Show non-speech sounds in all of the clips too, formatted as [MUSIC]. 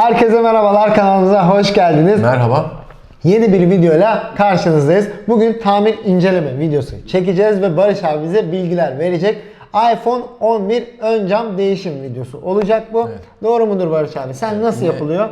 Herkese merhabalar kanalımıza hoş geldiniz. Merhaba. Yeni bir videoyla karşınızdayız. Bugün tamir inceleme videosu çekeceğiz ve Barış abi bize bilgiler verecek. iPhone 11 ön cam değişim videosu olacak bu. Evet. Doğru mudur Barış abi? Sen nasıl yine- yapılıyor?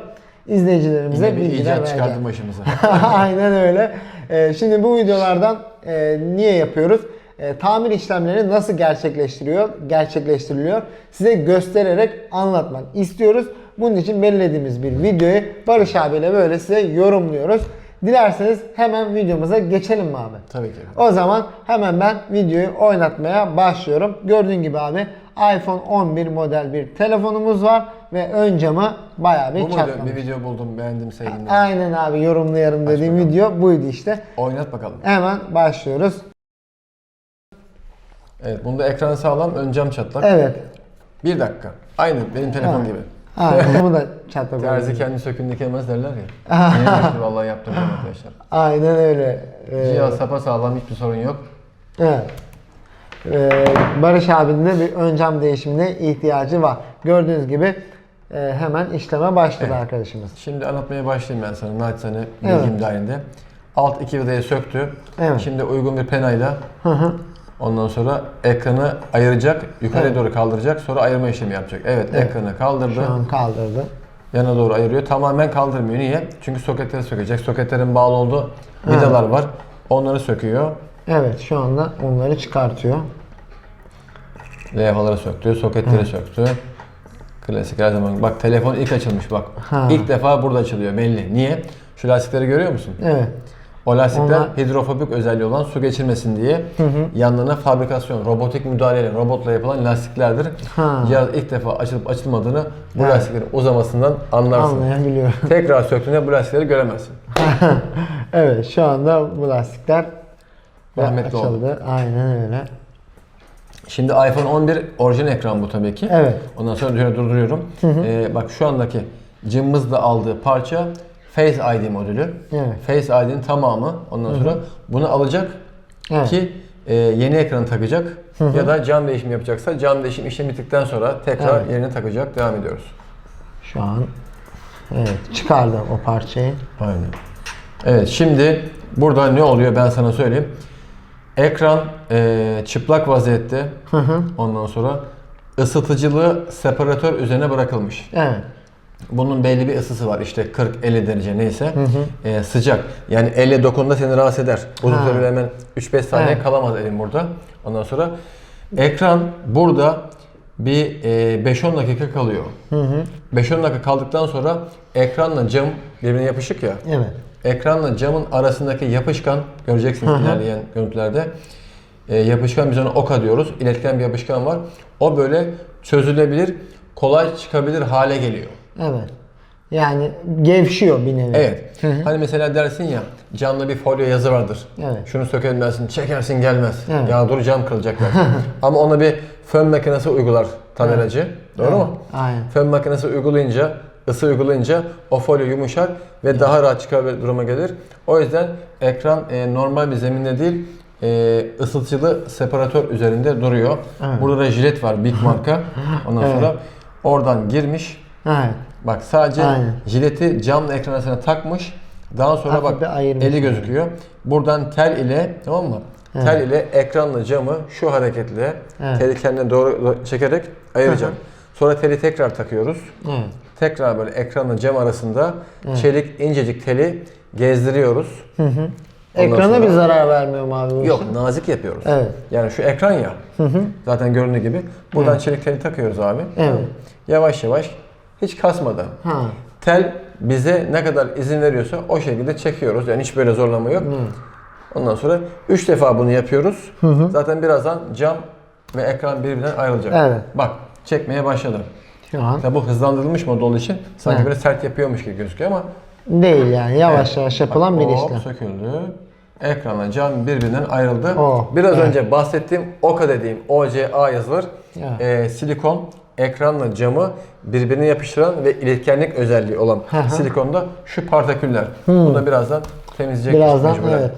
İzleyicilerimize Yine bir bilgiler icat çıkardım başımıza. [LAUGHS] Aynen öyle. Ee, şimdi bu videolardan e, niye yapıyoruz? E, tamir işlemleri nasıl gerçekleştiriyor, gerçekleştiriliyor size göstererek anlatmak istiyoruz. Bunun için belirlediğimiz bir videoyu Barış abiyle böyle size yorumluyoruz. Dilerseniz hemen videomuza geçelim mi abi? Tabii ki. O zaman hemen ben videoyu oynatmaya başlıyorum. Gördüğün gibi abi iPhone 11 model bir telefonumuz var ve ön camı bayağı bir Bu muydu? çatlamış. Bir video buldum beğendim sevdim. Aynen abi yorumlayarım dediğim bakalım. video buydu işte. Oynat bakalım. Hemen başlıyoruz. Evet bunda ekran sağlam ön cam çatlak. Evet. Bir dakika. Aynı benim telefon gibi. Aynen bu da çatlak Terzi kendi sökün dikemez derler ya. [LAUGHS] Ne yaptı vallahi yaptırdım arkadaşlar. Aynen öyle. Ee, Cihaz sapa sağlam hiçbir sorun yok. evet. Ee, Barış abinin de bir ön cam değişimine ihtiyacı var. Gördüğünüz gibi e, hemen işleme başladı Evet. arkadaşımız. Şimdi anlatmaya başlayayım ben sana naçizane Evet. bilgim dahilinde. Alt iki vidayı söktü. Evet. Şimdi uygun bir penayla ondan sonra ekranı ayıracak, yukarıya Evet. doğru kaldıracak, sonra ayırma işlemi yapacak. Evet, Evet. ekranı kaldırdı. Şu an kaldırdı. yana doğru ayırıyor. Tamamen kaldırmıyor. Niye? Çünkü soketleri sökecek. Soketlerin bağlı olduğu vidalar var. Onları söküyor. Evet şu anda onları çıkartıyor. Levhaları söktü. Soketleri söktü. Klasik her zaman. Bak telefon ilk açılmış bak. Ha. İlk defa burada açılıyor belli. Niye? Şu lastikleri görüyor musun? Evet. O lastikler Onlar- hidrofobik özelliği olan su geçirmesin diye yanlarına fabrikasyon, robotik müdahaleyle, robotla yapılan lastiklerdir. Ha. Cihaz ilk defa açılıp açılmadığını bu Evet. lastiklerin uzamasından anlarsın. Anlayabiliyorum. [LAUGHS] Tekrar söktüğünde bu lastikleri göremezsin. [LAUGHS] evet şu anda bu lastikler Rahmetli oldu. açıldı. Aynen öyle. Şimdi iPhone 11 orijinal ekran bu tabii ki. Evet. Ondan sonra durduruyorum. Ee, bak şu andaki cımbızla aldığı parça Face ID modülü. Evet. Face ID'nin tamamı. Ondan sonra bunu alacak Evet. ki e, yeni ekranı takacak ya da cam değişimi yapacaksa cam değişim işlemi bittikten sonra tekrar Evet. yerine takacak. Devam ediyoruz. Şu an evet çıkardı o parçayı. Aynen. Evet şimdi burada ne oluyor ben sana söyleyeyim. Ekran e, çıplak vaziyette. Ondan sonra ısıtıcılı separatör üzerine bırakılmış. Evet. Bunun belli bir ısısı var işte 40-50 derece neyse Ee, sıcak. Yani elle dokunduğunda seni rahatsız eder. Uzun süre hemen 3-5 saniye Evet. kalamaz elin burada. Ondan sonra ekran burada bir e, 5-10 dakika kalıyor. 5-10 dakika kaldıktan sonra ekranla cam birbirine yapışık ya. Evet. Ekranla camın arasındaki yapışkan göreceksiniz ilerleyen görüntülerde. E, yapışkan biz ona oka diyoruz. İletken bir yapışkan var. O böyle çözülebilir, kolay çıkabilir hale geliyor. Evet. Yani gevşiyor bir nevi. Evet. Hani mesela dersin ya camda bir folyo yazı vardır. Evet. Şunu sökelim dersin, çekersin gelmez. Evet. Ya dur cam kırılacak [LAUGHS] dersin. Ama ona bir fön makinesi uygular tamiracı. Doğru mu? Aynen. Fön makinesi uygulayınca, ısı uygulayınca o folyo yumuşar ve daha rahat çıkar bir duruma gelir. O yüzden ekran e, normal bir zeminde değil, e, ısıtıcılı separatör üzerinde duruyor. Evet. Burada da jilet var, Big marka. [LAUGHS] Ondan Evet. sonra oradan girmiş. Evet. Bak sadece Aynen. jileti cam ekran arasına takmış. Daha sonra Hafif bak eli yani. gözüküyor. Buradan tel ile tamam mı? Tel ile ekranla camı şu hareketle Evet. teli kendine doğru do- çekerek ayıracak. Sonra teli tekrar takıyoruz. Evet. Tekrar böyle ekranla cam arasında çelik incecik teli gezdiriyoruz. Ondan Ekrana sonra- bir zarar vermiyor mu abi Yok işin? nazik yapıyoruz. Evet. Yani şu ekran ya. Zaten göründüğü gibi. Buradan çelik teli takıyoruz abi. Evet. Yavaş yavaş hiç kasmadan. Ha. Tel bize ne kadar izin veriyorsa o şekilde çekiyoruz. Yani hiç böyle zorlama yok. Ondan sonra 3 defa bunu yapıyoruz. Zaten birazdan cam ve ekran birbirinden ayrılacak. Evet. Bak çekmeye başladı. Şu an Tabi bu hızlandırılmış mod olduğu için sanki Evet. böyle sert yapıyormuş gibi gözüküyor ama değil yani yavaş yavaş yapılan Bak, bir hop, işlem. söküldü. Ekranla cam birbirinden ayrıldı. Oh, Biraz evet. önce bahsettiğim OKA dediğim OCA yazılır. Evet. Ee, silikon ekranla camı birbirine yapıştıran ve iletkenlik özelliği olan silikonda şu partiküller. Bunu da birazdan temizleyecek. Birazdan evet.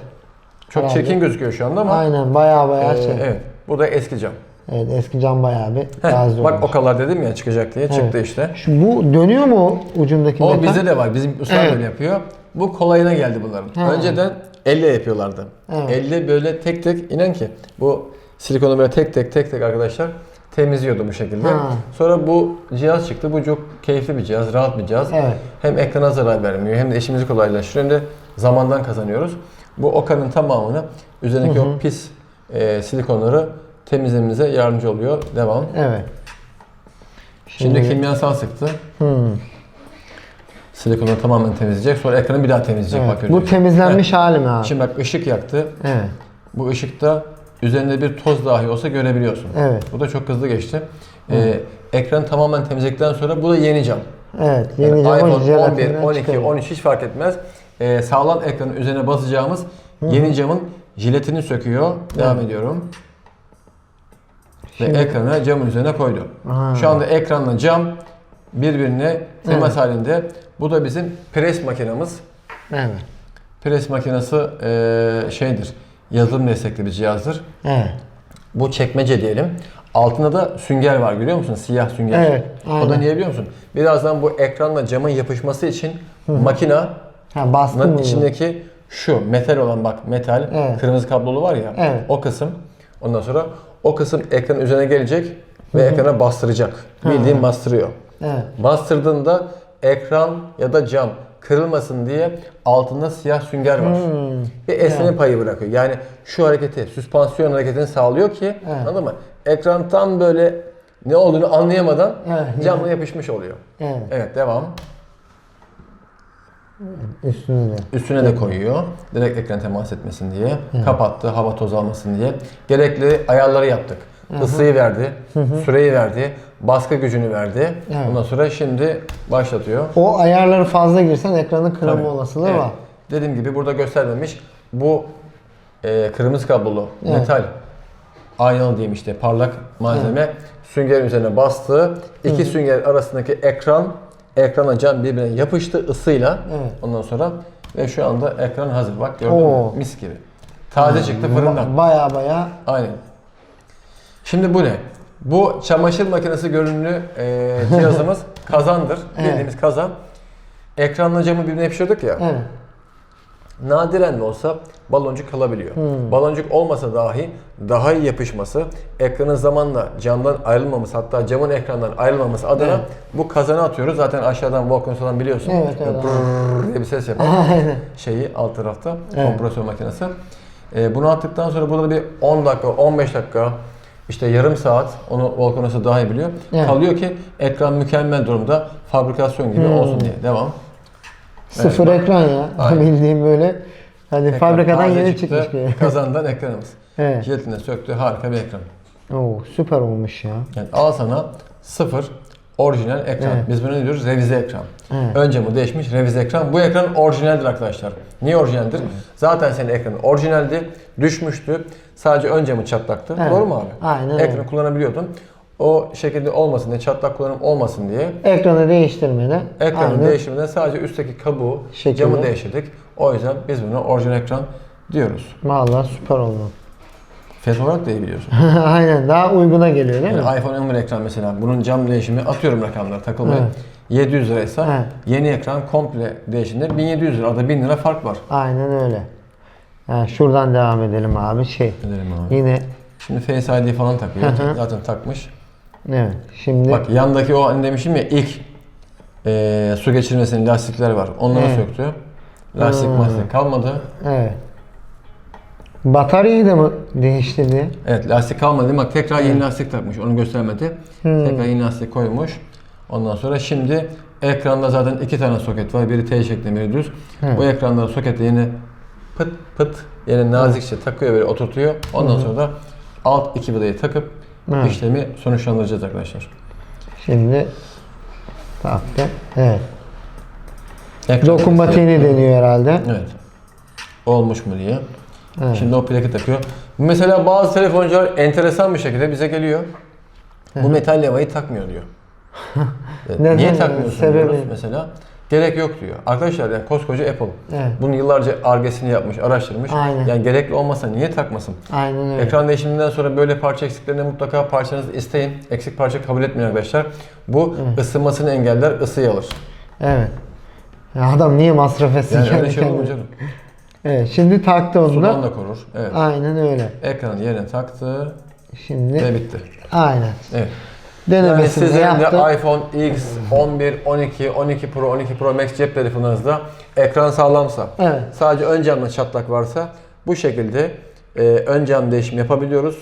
Çok Herhalde. çirkin gözüküyor şu anda ama Aynen baya baya e, şey. evet. Bu da eski cam. Evet eski cam bayağı bir gazi bak o kadar dedim ya çıkacak diye çıktı Evet. işte. Şu, bu dönüyor mu ucundaki O metal? bizde de var. Bizim ustalar Evet. böyle yapıyor. Bu kolayına geldi bunların. Ha. Önceden elle yapıyorlardı. Evet. Elle böyle tek tek inan ki bu silikonu böyle tek tek tek tek arkadaşlar temizliyordu bu şekilde. Ha. Sonra bu cihaz çıktı. Bu çok keyifli bir cihaz, rahat bir cihaz. Evet. Hem ekrana zarar vermiyor hem de işimizi kolaylaştırıyor hem de zamandan kazanıyoruz. Bu okanın tamamını üzerindeki o pis e, silikonları temizlememize yardımcı oluyor. Devam. Evet. Şimdi, kimyasal sıktı. Hmm. Silikonu tamamen temizleyecek. Sonra ekranı bir daha temizleyecek. Evet. Bak Bu temizlenmiş hali mi abi? Şimdi bak ışık yaktı. Evet. Bu ışıkta üzerinde bir toz dahi olsa görebiliyorsun. Evet. Bu da çok hızlı geçti. Ee, ekranı tamamen temizledikten sonra bu da yeni cam. Evet. Yani Yeni camı iPhone 11, jelatinden 12, çıkarıyor. 13 hiç fark etmez. Ee, sağlam ekranın üzerine basacağımız yeni camın jiletini söküyor. Devam ediyorum. Ve Şimdi- ekranı camın üzerine koydu. Ha. Şu anda ekranla cam birbirine temas halinde. Bu da bizim pres makinamız. Evet. Pres makinesi eee, şeydir. Yazılım destekli bir cihazdır. Evet. Bu çekmece diyelim. Altında da sünger var görüyor musun? Siyah sünger. Evet, O da aynen. niye biliyor musun? Birazdan bu ekranla camın yapışması için makinanın Ha mı? içindeki şu metal olan bak metal Evet. kırmızı kablolu var ya Evet. o kısım ondan sonra o kısım ekranın üzerine gelecek ve ekrana bastıracak. Bildiğin bastırıyor. Evet. Bastırdığında ekran ya da cam kırılmasın diye altında siyah sünger var. Hmm. Bir esneme payı bırakıyor. Yani şu hareketi, süspansiyon hareketini sağlıyor ki Evet. anladın mı? Ekran tam böyle ne olduğunu anlayamadan Evet. camla yapışmış oluyor. Evet. Evet devam. Üstüne de. Üstüne de koyuyor. Direkt ekran temas etmesin diye. Kapattı hava toz almasın diye. Gerekli ayarları yaptık. Isıyı verdi, süreyi verdi, baskı gücünü verdi. Evet. Ondan sonra şimdi başlatıyor. O ayarları fazla girsen ekranın kırılma Tabii. olasılığı Evet. var. Dediğim gibi burada göstermemiş. Bu e, kırmızı kablolu Evet. metal aynalı diyeyim işte parlak malzeme süngerin üzerine bastı. İki sünger arasındaki ekran ekrana cam birbirine yapıştı ısıyla. Evet. Ondan sonra ve şu anda ekran hazır. Bak gördün Oo. mü? Mis gibi. Taze çıktı fırından. Baya baya Aynen. Şimdi bu ne? Bu çamaşır makinesi görünümlü e, cihazımız [LAUGHS] kazandır. Evet. Bildiğimiz kazan. Ekranla camı birbirine yapıştırdık ya. evet. Nadiren de olsa baloncuk kalabiliyor. Hmm. Baloncuk olmasa dahi daha iyi yapışması, ekranın zamanla camdan ayrılmaması hatta camın ekrandan ayrılmaması adına Evet. bu kazanı atıyoruz. Zaten aşağıdan Volkanus'tan biliyorsun. Evet, evet, Böyle brrrr diye bir ses [LAUGHS] Aynen. şeyi alt tarafta Evet. kompresör makinesi. Ee, bunu attıktan sonra burada bir 10 dakika, 15 dakika işte yarım saat onu Volkanus'u daha iyi biliyor. Evet. Kalıyor ki ekran mükemmel durumda fabrikasyon gibi Hmm. olsun diye. Devam. Sıfır ekran ya. [LAUGHS] Aynen. Bildiğim böyle. Hani Ekran fabrikadan yeni çıkmış gibi. [LAUGHS] Kazandan ekranımız. Evet. Jiletine söktü harika bir ekran. Oo, süper olmuş ya. Yani al sana sıfır orijinal ekran. Evet. Biz buna ne diyoruz? Revize ekran. Evet. Önce bu değişmiş revize ekran. Bu ekran orijinaldir arkadaşlar. Niye orijinaldir? Zaten senin ekranın orijinaldi, düşmüştü. Sadece ön camı çatlaktı. Evet. Doğru mu abi? Aynen Ekranı öyle. kullanabiliyordun. O şekilde olmasın diye, çatlak kullanım olmasın diye Ekranı değiştirmeden. ekranı aynı. değiştirmeden sadece üstteki kabuğu, Şekilde. camı değiştirdik. O yüzden biz buna orijinal ekran diyoruz. Vallahi süper oldu. Fiyat olarak da iyi biliyorsun. [LAUGHS] Aynen daha uyguna geliyor değil mi? Yani iPhone 11 ekran mesela bunun cam değişimi atıyorum rakamları takılmaya. Evet. 700 liraysa Evet. yeni ekran komple değişimde 1700 lira. Arada 1000 lira fark var. Aynen öyle. Ha, şuradan devam edelim abi. Şey. Edelim abi. Yine Şimdi Face ID falan takıyor. Zaten takmış. evet. Şimdi Bak yandaki o hani demişim ya ilk eee, su geçirmesinin lastikler var. Onları Evet. söktü. Lastik Hmm. mastik kalmadı. evet. Bataryayı da mı değiştirdi? Evet lastik kalmadı. Bak tekrar yeni lastik takmış. Onu göstermedi. Hmm. Tekrar yeni lastik koymuş. Ondan sonra şimdi ekranda zaten iki tane soket var. Biri T şeklinde, biri düz. Hı. Bu ekranları soketle yine pıt pıt yine nazikçe takıyor böyle oturtuyor. Ondan sonra da alt iki vidayı takıp Hı. işlemi sonuçlandıracağız arkadaşlar. Şimdi taktı. Evet. Ekran Dokunmatiğini deniyor herhalde. Evet. Olmuş mu diye. Evet. Şimdi o plaki takıyor. Mesela bazı telefoncular enteresan bir şekilde bize geliyor. Bu metal levayı takmıyor diyor. [LAUGHS] Neden Niye yani? takmıyorsun Sebebi? diyoruz mesela. Gerek yok diyor. Arkadaşlar yani koskoca Apple. Evet. Bunu yıllarca argesini yapmış, araştırmış. Aynen. Yani gerekli olmasa niye takmasın? Aynen öyle. Ekran değişiminden sonra böyle parça eksiklerine mutlaka parçanızı isteyin. Eksik parça kabul etmeyin arkadaşlar. Bu ısınmasını engeller, ısıyı alır. Evet. Ya adam niye masraf etsin Yani kendi öyle şey kendine? canım? Evet şimdi taktı onu Sudan da. korur. Evet. Aynen öyle. Ekranı yerine taktı Şimdi ve bitti. aynen. Evet. Yani Denemesini sizin de yaptı. iPhone X, 11, 12, 12 Pro, 12 Pro Max cep telefonunuzda ekran sağlamsa, Evet. sadece ön camda çatlak varsa bu şekilde e, ön cam değişim yapabiliyoruz.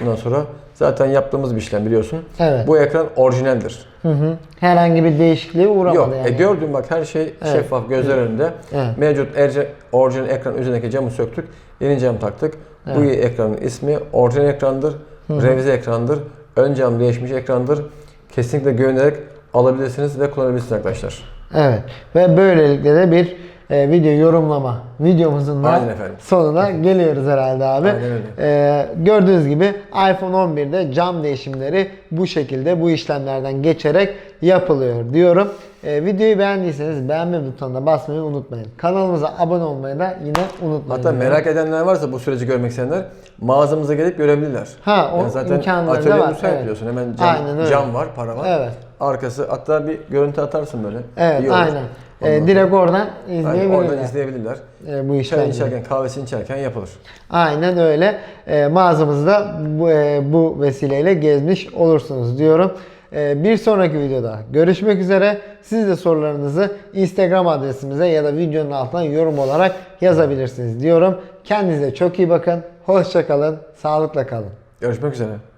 Bundan sonra zaten yaptığımız bir işlem biliyorsun. Evet. Bu ekran orijinaldir. Hı hı. Herhangi bir değişikliğe uğramadı Yok, yani. e, gördüğün bak her şey şeffaf gözler önünde. Evet. Mevcut erce, orijinal ekran üzerindeki camı söktük, yeni cam taktık. Bu ekranın ismi orijinal ekrandır, revize ekrandır, ön cam değişmiş ekrandır. Kesinlikle güvenerek alabilirsiniz ve kullanabilirsiniz arkadaşlar. Evet. Ve böylelikle de bir e, video yorumlama videomuzun da sonuna geliyoruz herhalde abi. E, gördüğünüz gibi iPhone 11'de cam değişimleri bu şekilde bu işlemlerden geçerek yapılıyor diyorum. E, videoyu beğendiyseniz beğenme butonuna basmayı unutmayın. Kanalımıza abone olmayı da yine unutmayın. Hatta merak edenler varsa bu süreci görmek isteyenler mağazamıza gelip görebilirler. Ha, o zaten imkanları da var, müsait evet. biliyorsun. Hemen cam, cam var, para var. Evet. Arkası hatta bir görüntü atarsın böyle. Evet aynen. E, direkt oradan izleyebilirler. oradan izleyebilirler. E, bu Çay içerken, kahvesini içerken yapılır. Aynen öyle. E, mağazamızda bu, e, bu vesileyle gezmiş olursunuz diyorum. E, bir sonraki videoda görüşmek üzere. Siz de sorularınızı Instagram adresimize ya da videonun altına yorum olarak yazabilirsiniz diyorum. Kendinize çok iyi bakın. Hoşça kalın. Sağlıkla kalın. Görüşmek üzere.